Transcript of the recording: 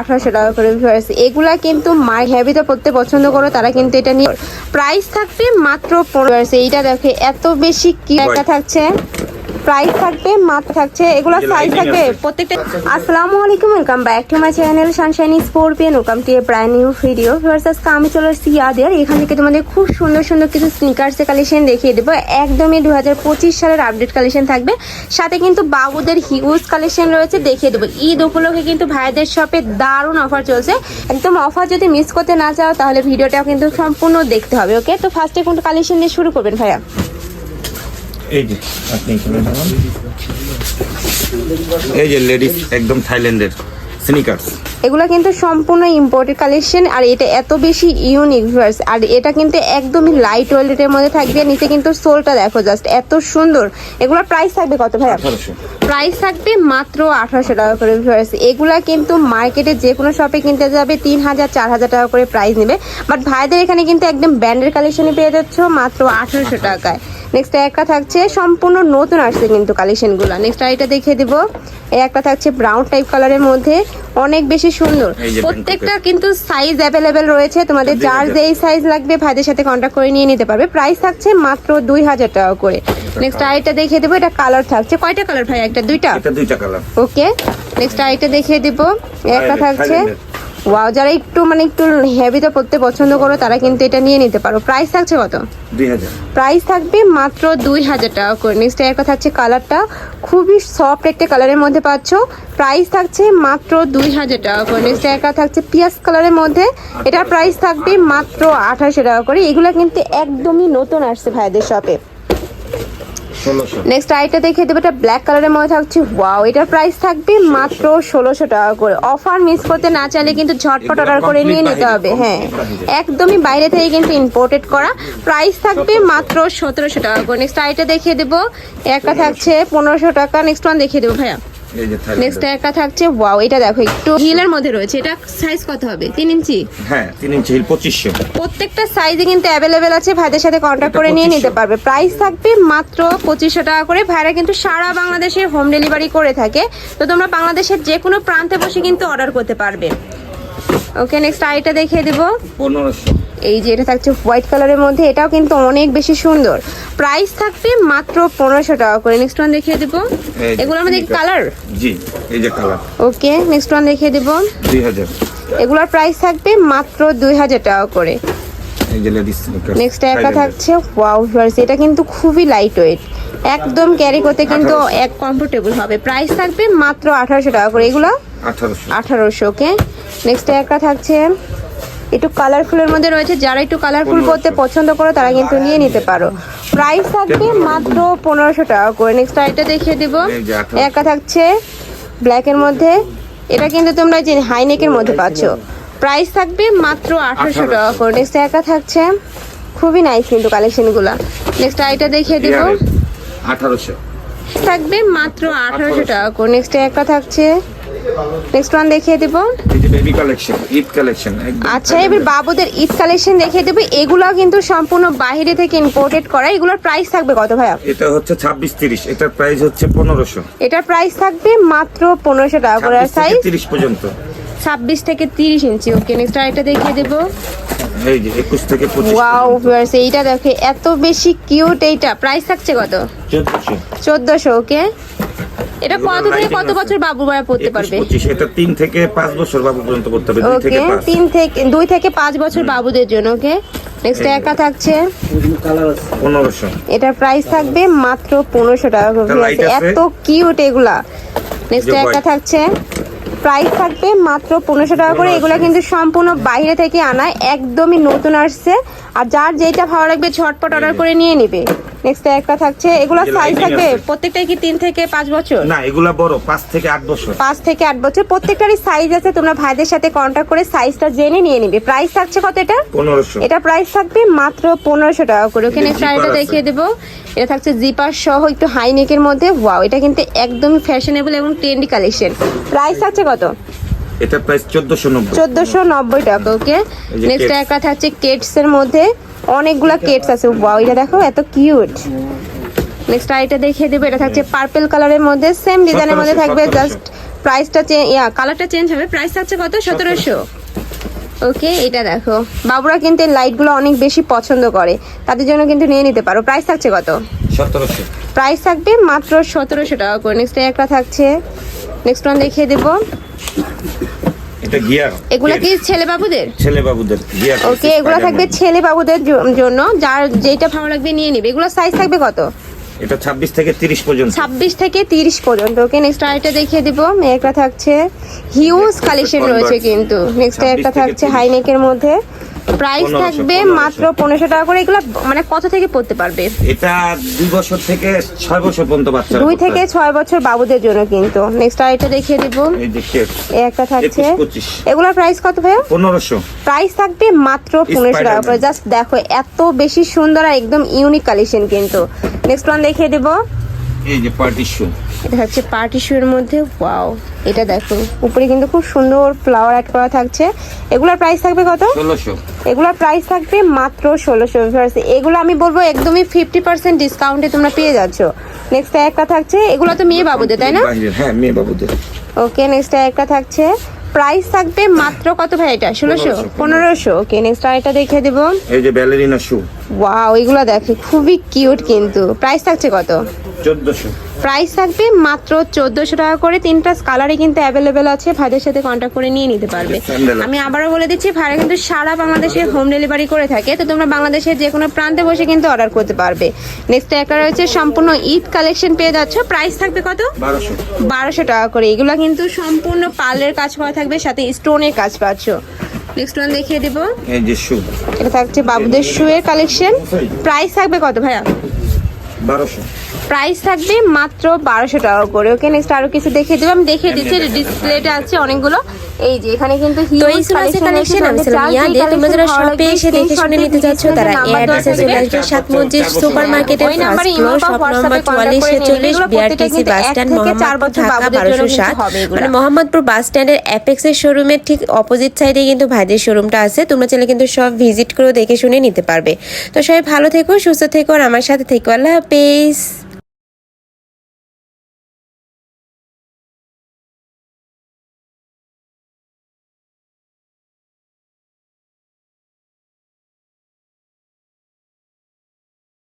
আঠারোশো টাকা করে ভিউয়ার্স এগুলা কিন্তু মাই হেভিতে পড়তে পছন্দ করো তারা কিন্তু এটা নিয়ে প্রাইস থাকবে মাত্র পনেরো এইটা দেখে এত বেশি কি একটা থাকছে। প্রাইস থাকবে মাত্র থাকছে এগুলো সাইজ থাকবে। প্রত্যেকটা আসসালামু আলাইকুম welcome back to my channel সানশাইনি স্পোর্পিয়ান welcome to a brand new video আজকে আমি চলে আসছি ইয়াদের এখান থেকে তোমাদের খুব সুন্দর সুন্দর কিছু স্নিকার্সের কালেকশন দেখিয়ে দেবো। একদমই দু হাজার পঁচিশ সালের আপডেট কালেকশন থাকবে। সাথে কিন্তু বাবুদের হিউজ কালেকশন রয়েছে দেখিয়ে দেবো। ঈদ উপলক্ষে কিন্তু ভাইদের শপে দারুণ অফার চলছে। একদম অফার যদি মিস করতে না চাও তাহলে ভিডিওটাও কিন্তু সম্পূর্ণ দেখতে হবে ওকে তো ফার্স্টে কোনটা কালেকশন দিয়ে শুরু করবেন ভাইয়া? এই যে আপনি এই যে লেডিস একদম থাইল্যান্ডের স্নিকার্স এগুলো কিন্তু সম্পূর্ণ ইম্পোর্টেড কালেকশন আর এটা এত বেশি ইউনিক ভার্স আর এটা কিন্তু একদমই লাইট ওয়েলেটের মধ্যে থাকবে নিচে কিন্তু সোলটা দেখো জাস্ট এত সুন্দর। এগুলোর প্রাইস থাকবে কত ভাই প্রাইস থাকবে মাত্র আঠারোশো টাকা করে ভিউয়ার্স এগুলা কিন্তু মার্কেটে যে কোনো শপে কিনতে যাবে তিন হাজার চার হাজার টাকা করে প্রাইস নেবে। বাট ভাইদের এখানে কিন্তু একদম ব্র্যান্ডের কালেকশনে পেয়ে যাচ্ছ মাত্র আঠারোশো টাকায়। নেক্সট একটা থাকছে সম্পূর্ণ নতুন আসছে কিন্তু কালেকশনগুলো নেক্সট আইটা দেখিয়ে দিব। এই একটা থাকছে ব্রাউন টাইপ কালারের মধ্যে অনেক বেশি সুন্দর। প্রত্যেকটা কিন্তু সাইজ অ্যাভেলেবেল রয়েছে। তোমাদের যার। যেই সাইজ লাগবে ভাইদের সাথে কন্ট্যাক্ট করে নিয়ে নিতে পারবে। প্রাইস থাকছে মাত্র দুই হাজার টাকা করে। নেক্সট আইটা দেখিয়ে দেবো এটা কালার থাকছে। কয়টা কালার ভাই? একটা দুইটা? এটা দুইটা কালার ওকে নেক্সট আইটা দেখিয়ে দিব। একটা থাকছে। ওয়াও যারা একটু মানে একটু হেভিতে পড়তে পছন্দ করো তারা কিন্তু এটা নিয়ে নিতে পারো। প্রাইস থাকছে কত? প্রাইস থাকবে মাত্র দুই হাজার টাকা করে। নেক্সট একটা থাকছে কালারটা খুবই সফট একটা কালারের মধ্যে পাচ্ছ। প্রাইস থাকছে মাত্র দুই হাজার টাকা করে। নেক্সট একটা থাকছে পিয়াজ কালারের মধ্যে। এটার প্রাইস থাকবে মাত্র আঠাশশো টাকা করে। এগুলো কিন্তু একদমই নতুন আসছে ভাইদের শপে নেক্সট আইটা দেখে দেবো এটা ব্ল্যাক কালারের মধ্যে থাকছে। ওয়াও এটার প্রাইস থাকবে মাত্র ষোলোশো টাকা করে। অফার মিস করতে না চাইলে কিন্তু ঝটপট অর্ডার করে নিয়ে নিতে হবে। হ্যাঁ একদমই বাইরে থেকে কিন্তু ইম্পোর্টেড করা। প্রাইস থাকবে মাত্র সতেরোশো টাকা করে। নেক্সট আইটা দেখিয়ে দেবো একটা থাকছে পনেরোশো টাকা। নেক্সট ওয়ান দেখিয়ে দেবো ভাইয়া। নেক্সট একটা থাকছে ওয়াও এটা দেখো একটু হিলের মধ্যে রয়েছে। এটা সাইজ কত হবে? তিন ইঞ্চি? হ্যাঁ তিন ইঞ্চি হিল 2500 প্রত্যেকটা সাইজে কিন্তু অ্যাভেলেবেল আছে ভাইদের সাথে কন্টাক্ট করে নিয়ে নিতে পারবে। প্রাইস থাকবে মাত্র পঁচিশশো টাকা করে। ভাইরা কিন্তু সারা বাংলাদেশে হোম ডেলিভারি করে থাকে। তো তোমরা বাংলাদেশের যে কোনো প্রান্তে বসে কিন্তু অর্ডার করতে পারবে। ওকে নেক্সট আইটা দেখিয়ে দেবো। পনেরোশো। এই যে এটা থাকছে হোয়াইট কালারের মধ্যে এটাও কিন্তু অনেক বেশি সুন্দর। প্রাইস থাকবে মাত্র পনেরোশো টাকা করে। নেক্সট ওয়ান দেখিয়ে দেবো। এগুলো আমাদের কালার জি এই যে কালার ওকে নেক্সট ওয়ান দেখিয়ে দেবো। দুই হাজার। এগুলোর প্রাইস থাকবে মাত্র দুই হাজার টাকা করে। নেক্সট একটা থাকছে ওয়াও ভিউয়ার্স এটা কিন্তু খুবই লাইট ওয়েট একদম ক্যারি করতে কিন্তু এক কমফোর্টেবল হবে। প্রাইস থাকবে মাত্র আঠারোশো টাকা করে। এগুলো? আঠারোশো। ওকে নেক্সট একটা থাকছে একটু কালারফুলের মধ্যে রয়েছে। যারা একটু কালারফুল করতে পছন্দ করো তারা কিন্তু নিয়ে নিতে পারো। প্রাইস থাকবে মাত্র পনেরোশো টাকা করে। নেক্সট আইটা দেখিয়ে দিব। এই যে 1800 একটা থাকছে ব্ল্যাকের মধ্যে। এটা কিন্তু তোমরা যে হাইনেকের মধ্যে পাচ্ছ। প্রাইস থাকবে মাত্র আঠারোশো টাকা করে। নেক্সট একটা থাকছে। খুবই নাইস কিন্তু কালেকশনগুলো নেক্সট আইটা দেখিয়ে দিব। আঠারোশো। থাকবে মাত্র আঠারোশো টাকা করে। নেক্সট একটা থাকছে নেক্সট ওয়ান দেখিয়ে দিব। বেবি কালেকশন ঈদ কালেকশন আচ্ছা এবার বাবুদের ঈদ কালেকশন দেখিয়ে দেবো। এগুলো কিন্তু সম্পূর্ণ বাইরে থেকে ইম্পোর্টেড করা। এগুলোর প্রাইস থাকবে কত ভাইয়া? এটা হচ্ছে ছাব্বিশ তিরিশ এটার প্রাইস হচ্ছে পনেরোশো। এটার প্রাইস থাকবে মাত্র পনেরোশো টাকা করে আর সাইজ তিরিশ পর্যন্ত। ছাব্বিশ থেকে তিরিশ ইঞ্চি ওকে নেক্সট আরেকটা দেখিয়ে দেবো। এই যে একুশ থেকে পঁচিশ ওয়াও ভিউয়ার্স এইটা দেখে এত বেশি কিউট এইটা। প্রাইস থাকছে কত? চোদ্দশো। চোদ্দশো ওকে এটা কত থেকে কত বছর বাবু ভাইয়া পড়তে পারবে? পঁচিশ এটা তিন থেকে পাঁচ বছর বাবু পর্যন্ত করতে হবে দুই ওকে থেকে পাঁচ। তিন থেকে দুই থেকে পাঁচ বছর বাবুদের জন্য ওকে নেক্সট একা থাকছে। পনেরোশো। এটার প্রাইস থাকবে মাত্র পনেরোশো টাকা? এত কিউট এগুলা। Next white। থাকছে। প্রাইস থাকবে মাত্র পনেরোশো টাকা করে। এগুলা কিন্তু সম্পূর্ণ বাইরে থেকে আনা একদমই নতুন আসছে। আর যার যেটা ভালো লাগবে ঝটপট অর্ডার করে নিয়ে নিবে। নেক্সট একটা থাকছে। এগুলা সাইজ থাকবে প্রত্যেকটাই কি তিন থেকে পাঁচ বছর? না এগুলা বড় পাঁচ থেকে আট বছর। পাঁচ থেকে আট বছর। প্রত্যেকটারই সাইজ আছে তোমরা ভাইদের সাথে কন্ট্যাক্ট করে সাইজটা জেনে নিয়ে নিবে। প্রাইস থাকছে কত এটা? পনেরোশো। এটা প্রাইস থাকবে মাত্র পনেরোশো টাকা করে। ওখানে শাড়িটা দেখিয়ে দেবো। এটা থাকছে জিপার সহ একটু হাই নেকের মধ্যে। ওয়াও এটা কিন্তু একদমই ফ্যাশনেবল এবং ট্রেন্ডি কালেকশন প্রাইস থাকছে কত? এটা প্রাইস চোদ্দশো নব্বই। চোদ্দোশো নব্বই টাকা ওকে নেক্সট একটা থাকছে কেটস এর মধ্যে। অনেকগুলা কেটস আছে। ওয়াও এটা দেখো এত কিউট নেক্সট আইটা দেখিয়ে দেবো এটা থাকছে পার্পল কালারের মধ্যে সেম ডিজাইনের মধ্যে থাকবে জাস্ট প্রাইসটা চেঞ্জ ইয়া কালারটা চেঞ্জ হবে প্রাইস থাকছে কত? সতেরোশো। ওকে এটা দেখো। বাবুরা কিন্তু লাইটগুলো অনেক বেশি পছন্দ করে। তাদের জন্য কিন্তু নিয়ে নিতে পারো। প্রাইস থাকছে কত? সতেরোশো। প্রাইস থাকবে মাত্র সতেরোশো টাকা করে। নেক্সট একটা থাকছে। নেক্সট ওয়ান দেখিয়ে দেবো। এটা গিয়ার এগুলা কি ছেলে বাবুদের? ছেলে বাবুদের গিয়ার ওকে এগুলো থাকবে ছেলে বাবুদের জন্য যার যেটা ভালো লাগবে নিয়ে নিবে। এগুলা সাইজ থাকবে কত? এটা ছাব্বিশ থেকে তিরিশ পর্যন্ত। ছাব্বিশ থেকে তিরিশ পর্যন্ত। ওকে নেক্সট আরেকটা দেখিয়ে দিব। একটা থাকছে। হিউজ কালেকশন রয়েছে কিন্তু। নেক্সট একটা থাকছে হাই নেকের মধ্যে। প্রাইস থাকবে মাত্র পনেরোশো টাকা করে। এগুলো মানে কত থেকে পড়তে পারবে? এটা দুই বছর থেকে ছয় বছর পর্যন্ত বাচ্চা দুই থেকে ছয় বছর বাবুদের জন্য কিন্তু। নেক্সট আরেকটা দেখিয়ে দিব। এই একটা থাকছে। এগুলোর প্রাইস কত ভাইয়া? পনেরোশো। প্রাইস থাকবে মাত্র পনেরোশো টাকা করে। জাস্ট দেখো এত বেশি সুন্দর আর একদম ইউনিক কালেকশন কিন্তু। নেক্সট ওয়ান দেখিয়ে দেবো। এই যে পার্টি এটা হচ্ছে মধ্যে ওয়াও এটা দেখো। উপরে কিন্তু খুব সুন্দর ফ্লাওয়ার অ্যাড করা থাকছে। এগুলোর প্রাইস থাকবে কত? ষোলোশো। এগুলোর প্রাইস থাকবে মাত্র ষোলোশো। এগুলো আমি বলব একদমই ফিফটি পার্সেন্ট ডিসকাউন্টে তোমরা পেয়ে যাচ্ছ। নেক্সট একটা থাকছে এগুলো তো মেয়ে বাবুদের তাই না? হ্যাঁ মেয়ে বাবুদের। ওকে নেক্সট একটা থাকছে। প্রাইস থাকবে মাত্র কত ভাই এটা? ষোলোশো? পনেরোশো? ওকে নেক্সট আরেকটা দেখিয়ে দেবো। এই যে ব্যালেরিনা শু ওয়াও এগুলো দেখে খুবই কিউট কিন্তু। প্রাইস থাকছে কত? চোদ্দশো। প্রাইস থাকবে মাত্র চোদ্দশো টাকা করে। তিনটা কালারই কিন্তু অ্যাভেলেবেল আছে। ভাইদের সাথে কন্ট্যাক্ট করে নিয়ে নিতে পারবে। আমি আবারও বলে দিচ্ছি ভাইরা কিন্তু সারা বাংলাদেশে হোম ডেলিভারি করে থাকে। তো তোমরা বাংলাদেশের যে কোনো প্রান্তে বসে কিন্তু অর্ডার করতে পারবে। নেক্সট একটা রয়েছে সম্পূর্ণ ঈদ কালেকশন পেয়ে যাচ্ছ। প্রাইস থাকবে কত? বারোশো। টাকা করে। এগুলো কিন্তু সম্পূর্ণ পার্লের কাজ করা থাকবে সাথে স্টোনের কাজ পাচ্ছ। নেক্সট ওয়ান দেখিয়ে দেবো। এই যে শু এটা থাকছে বাবুদের শুয়ের কালেকশন প্রাইস থাকবে কত ভাইয়া? বারোশো। প্রাইস থাকবে মাত্র বারোশো টাকা করে ওকে নেক্সট আরও কিছু দেখিয়ে দেবো। আমি দেখিয়ে দিচ্ছি ডিসপ্লেতে আছে অনেকগুলো। এই যে এখানে কিন্তু তো এই ছিল আজকের কালেকশন আমি ইয়াদে তোমরা যারা শপে এসে দেখে শুনে নিতে চাচ্ছ তারা এ অ্যাড্রেসে চলে আসবে সাত মসজিদ সুপার মার্কেটের ফার্স্ট ফ্লোর শপ নম্বর চুয়াল্লিশ ছেচল্লিশ BRTC bus stand Mohammadpur Dhaka বারোশো সাত। মানে মোহাম্মদপুর বাস স্ট্যান্ডের অ্যাপেক্সের শোরুমের ঠিক অপোজিট সাইডে কিন্তু ভাইদের শোরুমটা আছে। তোমরা চাইলে কিন্তু সব ভিজিট করে দেখে শুনে নিতে পারবে। তো সবাই ভালো থেকো সুস্থ থেকো আর আমার সাথে থেকো। আল্লাহ হাফেজ।